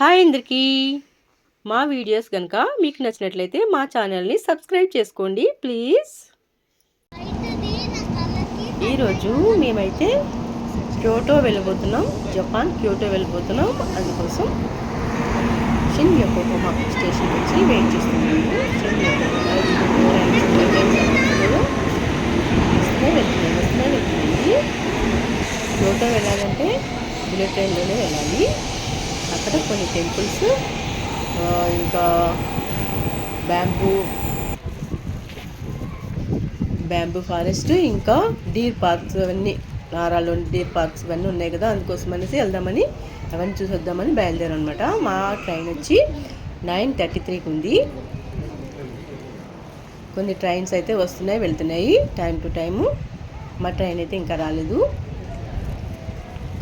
Hi అందరికీ. మా videos కనుక మీకు నచ్చినట్లయితే మా ఛానల్ని సబ్స్క్రైబ్ చేసుకోండి ప్లీజ్. ఈరోజు మేమైతే క్యోటో వెళ్ళబోతున్నాం జపాన్ క్యోటో వెళ్ళిపోతున్నాం అందుకోసం షిన్ యొకోహోమా స్టేషన్ వచ్చి వెయిట్ చేస్తున్నాము. షిన్ క్యోటో వెళ్ళాలంటే బుల్లెట్ ట్రైన్లోనే వెళ్ళాలి. అక్కడ కొన్ని టెంపుల్స్ ఇంకా బ్యాంబూ బ్యాంబూ ఫారెస్ట్ ఇంకా డీర్ పార్క్స్ అవన్నీ నారాలో డీర్ పార్క్స్ ఇవన్నీ ఉన్నాయి కదా అందుకోసం అనేసి వెళ్దామని అవన్నీ చూసి వద్దామని బయలుదేరాం అనమాట మా ట్రైన్ వచ్చి నైన్ థర్టీ త్రీకి ఉంది. కొన్ని ట్రైన్స్ అయితే వస్తున్నాయి వెళ్తున్నాయి టైం టు టైము. మా ట్రైన్ అయితే ఇంకా రాలేదు.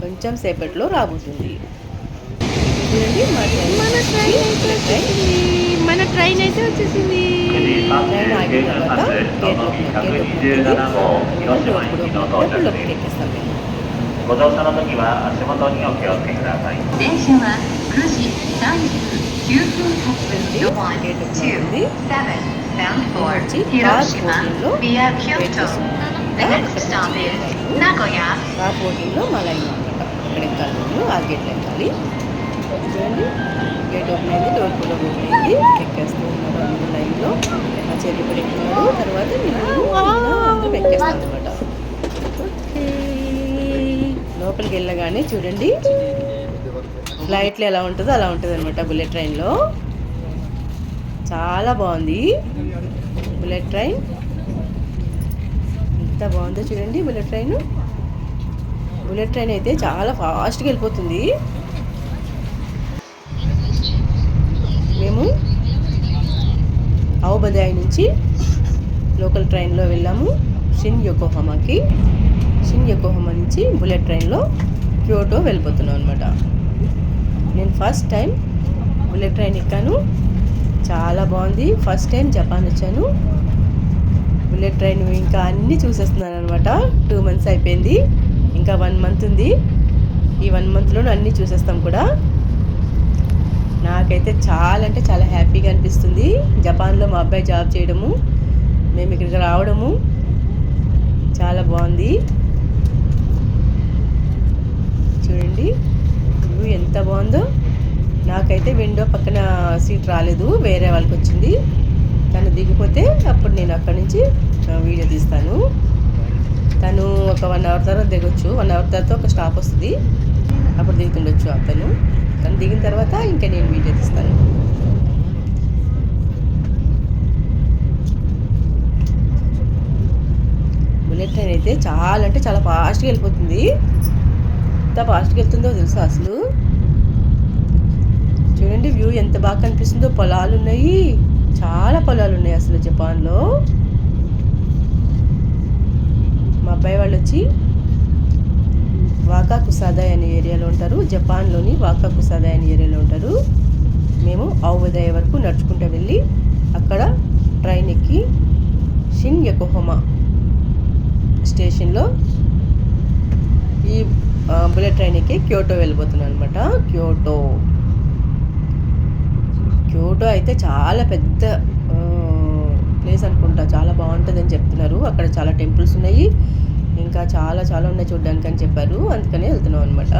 కొంచెం సేపట్లో రాబోతుంది. చూడండి మా ట్రైన్ మన ట్రైన్ అయితే వచ్చేసింది మన ట్రైన్ అయితే వచ్చేసింది ట్రైన్ ఆగిన తర్వాత గేట్ ఓపెన్ గేట్ ఓపెన్ లోపలికి ఎక్కిస్తాం మేము ご乗車の時は足元にお気をつけください。電車は9時39分発の గేట్ ఓపెన్ ఉంది 17 bound for వచ్చి car 広島 బోటింగ్లో via wait Kyoto. The next stop is Nagoya. ఆ చూడండి గేట్ ఓపెన్ అయింది డోర్ కూడా ఓపెన్ అయింది. ఎక్కేస్తూ ఉన్నారు అందరూ లైన్లో. మా చెల్లి కూడా తర్వాత మేము అందరం ఎక్కేస్తాం అనమాట లోపలికి వెళ్ళగానే చూడండి. ఫ్లైట్లో ఎలా ఉంటుందో అలా ఉంటుంది అనమాట బుల్లెట్ ట్రైన్లో. చాలా బాగుంది. Bullet train. ఎంత బాగుందో చూడండి బుల్లెట్ ట్రైన్. బుల్లెట్ ట్రైన్ అయితే చాలా ఫాస్ట్గా వెళ్ళిపోతుంది. మేము ఔబదాయి నుంచి లోకల్ ట్రైన్లో వెళ్ళాము. షిన్ యొకోహమాకి. షిన్ యొకోహమా నుంచి బుల్లెట్ ట్రైన్లో క్యోటో వెళ్ళిపోతున్నాం అనమాట నేను ఫస్ట్ టైం బుల్లెట్ ట్రైన్ ఎక్కాను. చాలా బాగుంది. ఫస్ట్ టైం జపాన్ వచ్చాను. బుల్లెట్ ట్రైన్ ఇంకా అన్నీ చూసేస్తున్నాను అనమాట టూ మంత్స్ అయిపోయింది. ఇంకా వన్ మంత్ ఉంది. ఈ వన్ మంత్లో అన్నీ చూసేస్తాం కూడా. నాకైతే చాలా అంటే చాలా హ్యాపీగా అనిపిస్తుంది. జపాన్లో మా అబ్బాయి జాబ్ చేయడము మేము ఇక్కడికి రావడము చాలా బాగుంది. చూడండి వ్యూ ఎంత బాగుందో. నాకైతే విండో పక్కన సీట్ రాలేదు వేరే వాళ్ళకి వచ్చింది. తను దిగిపోతే అప్పుడు నేను అక్కడి నుంచి వీడియో తీస్తాను. తను ఒక వన్ అవర్ తర్వాత దిగొచ్చు. వన్ అవర్ తర్వాత ఒక స్టాప్ వస్తుంది. అప్పుడు దిగుతుండొచ్చు అతను. తను దిగిన తర్వాత ఇంకా నేను వీడియో తీస్తాను. బుల్లెట్ ట్రైన్ అయితే చాలా అంటే చాలా ఫాస్ట్గా వెళ్ళిపోతుంది. ఎంత ఫాస్ట్గా వెళ్తుందో తెలుసా అసలు? చూడండి వ్యూ ఎంత బాగా కనిపిస్తుందో. పొలాలు ఉన్నాయి. చాలా పొలాలు ఉన్నాయి అసలు జపాన్లో. మా అబ్బాయి వాళ్ళు వచ్చి వాకా కుసాదాయ్ అనే ఏరియాలో ఉంటారు. జపాన్లోని వాకా కుసాదాయ్ అనే ఏరియాలో ఉంటారు. మేము ఔవదాయ వరకు నడుచుకుంటూ వెళ్ళి అక్కడ ట్రైన్ ఎక్కి షిన్ యకోహోమా స్టేషన్లో ఈ బుల్లెట్ ట్రైన్ ఎక్కి క్యోటో వెళ్ళిపోతున్నాను అనమాట క్యోటో. క్యోటో అయితే చాలా పెద్ద ప్లేస్ అనుకుంటా. చాలా బాగుంటుందని చెప్తున్నారు. అక్కడ చాలా టెంపుల్స్ ఉన్నాయి. ఇంకా చాలా చాలా ఉన్నాయి చూడడానికి అని చెప్పారు. అందుకనే వెళ్తున్నాం అనమాట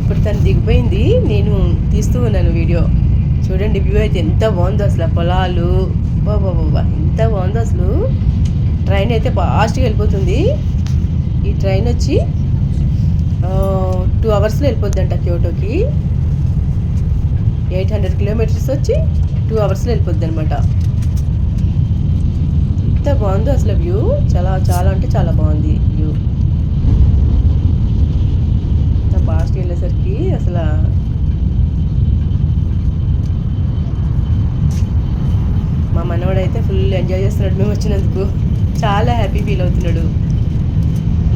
ఇప్పుడు తను దిగిపోయింది. నేను తీస్తూ ఉన్నాను వీడియో. చూడండి వ్యూ అయితే ఎంత బాగుందో అసలు ఆ పొలాలు. బాబా బాబా ఎంత బాగుందో అసలు. ట్రైన్ అయితే ఫాస్ట్గా వెళ్ళిపోతుంది. ఈ ట్రైన్ వచ్చి టూ అవర్స్లో వెళ్ళిపోద్ది అంట క్యోటోకి. ఎయిట్ హండ్రెడ్ కిలోమీటర్స్ వచ్చి టూ అవర్స్లో వెళ్ళిపోద్ది అనమాట ఎంత బాగుందో అసలు వ్యూ. చాలా చాలా అంటే చాలా బాగుంది వ్యూ. ఎంత ఫాస్ట్ వెళ్ళేసరికి అసలు మా మనవాడైతే ఫుల్ ఎంజాయ్ చేస్తున్నాడు. మేము వచ్చినందుకు చాలా హ్యాపీ ఫీల్ అవుతున్నాడు.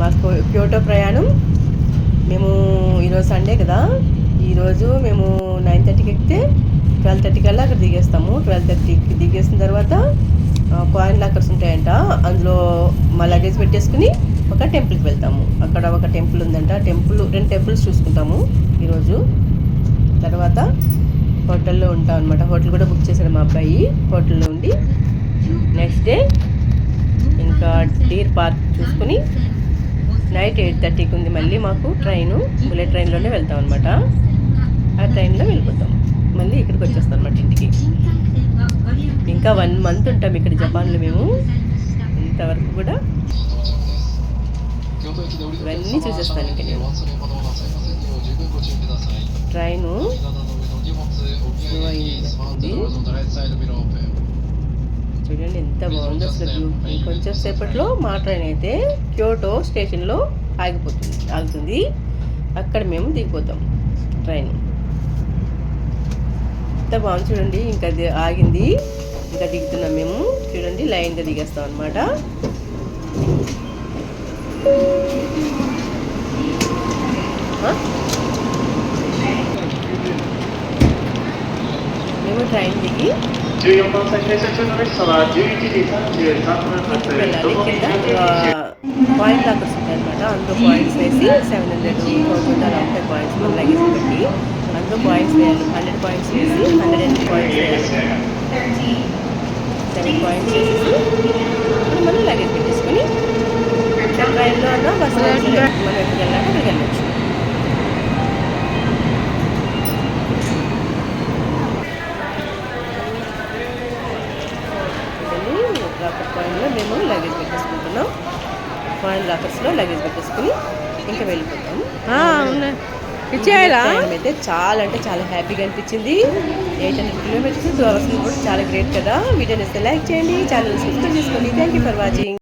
మా క్యోటో ప్రయాణం మేము ఈరోజు సండే కదా. ఈరోజు మేము నైన్ థర్టీకి ఎక్కితే ట్వెల్వ్ థర్టీ కల్లా అక్కడ దిగేస్తాము. ట్వెల్వ్ థర్టీకి దిగేసిన తర్వాత కాయిన్ లాకర్స్ ఉంటాయంట. అందులో మా లగేజ్ పెట్టేసుకుని ఒక టెంపుల్కి వెళ్తాము. అక్కడ ఒక టెంపుల్ ఉందంట. టెంపుల్ రెండు టెంపుల్స్ చూసుకుంటాము ఈరోజు. తర్వాత హోటల్లో ఉంటాం అనమాట హోటల్ కూడా బుక్ చేశాడు మా అబ్బాయి. హోటల్లో ఉండి నెక్స్ట్ డే ఇంకా డీర్ పార్క్ చూసుకుని నైట్ ఎయిట్ థర్టీకి ఉంది మళ్ళీ మాకు ట్రైను బుల్లెట్ ట్రైన్లోనే వెళ్తాం అనమాట ఆ ట్రైన్లో వెళ్ళిపోతాం. మళ్ళీ ఇక్కడికి వచ్చేస్తాం అనమాట ఇంటికి. ఇంకా వన్ మంత్ ఉంటాం ఇక్కడ జపాన్లో మేము. ఇంతవరకు కూడా ఇవన్నీ చూసేస్తాను ఇంకా నేను. ట్రైను. చూడండి ఎంత బాగుందో అసలు వ్యూ. ఇంకొంచెం సేపట్లో మా ట్రైన్ అయితే క్యోటో స్టేషన్లో ఆగిపోతుంది ఆగుతుంది. అక్కడ మేము దిగిపోతాం ట్రైన్. ఎంత బాగుంది చూడండి. ఇంకా ఆగింది. ఇంకా దిగుతున్నాం మేము. చూడండి లైన్గా దిగేస్తాం అనమాట మేము ట్రైన్ దిగి పాయింట్ లాకర్స్ ఉంటాయి అనమాట అందులో పాయింట్స్ వేసి సెవెన్ హండ్రెడ్ థౌసండ్ అలా పాయింట్స్. లగేజ్ పెట్టి. అందులో పాయింట్స్ వేయాలి. హండ్రెడ్ పాయింట్స్ వేసి హండ్రెడ్ అండ్ పాయింట్స్ వేయాలి. సెవెన్ పాయింట్స్ వేసేసి అప్పుడు మనం లగేజ్ పెట్టేసుకొని ట్రైన్లో అన్నా బస్సులో మనం ఎక్కడికి వెళ్ళాక అక్కడికి వెళ్ళచ్చు. మేము లగేజ్ పెట్టేసుకుంటున్నాం. పాయింట్ లాకర్స్లో లగేజ్ పెట్టేసుకుని ఇంకా వెళ్ళిపోతాము అవునా ఇచ్చేయాలా అయితే చాలా అంటే చాలా హ్యాపీగా అనిపించింది. Eight hundred kilometres two hours కూడా చాలా గ్రేట్ కదా. వీడియోని ఇస్తే లైక్ చేయండి ఛానల్ సబ్స్క్రైబ్ చేసుకోండి. Thank you for watching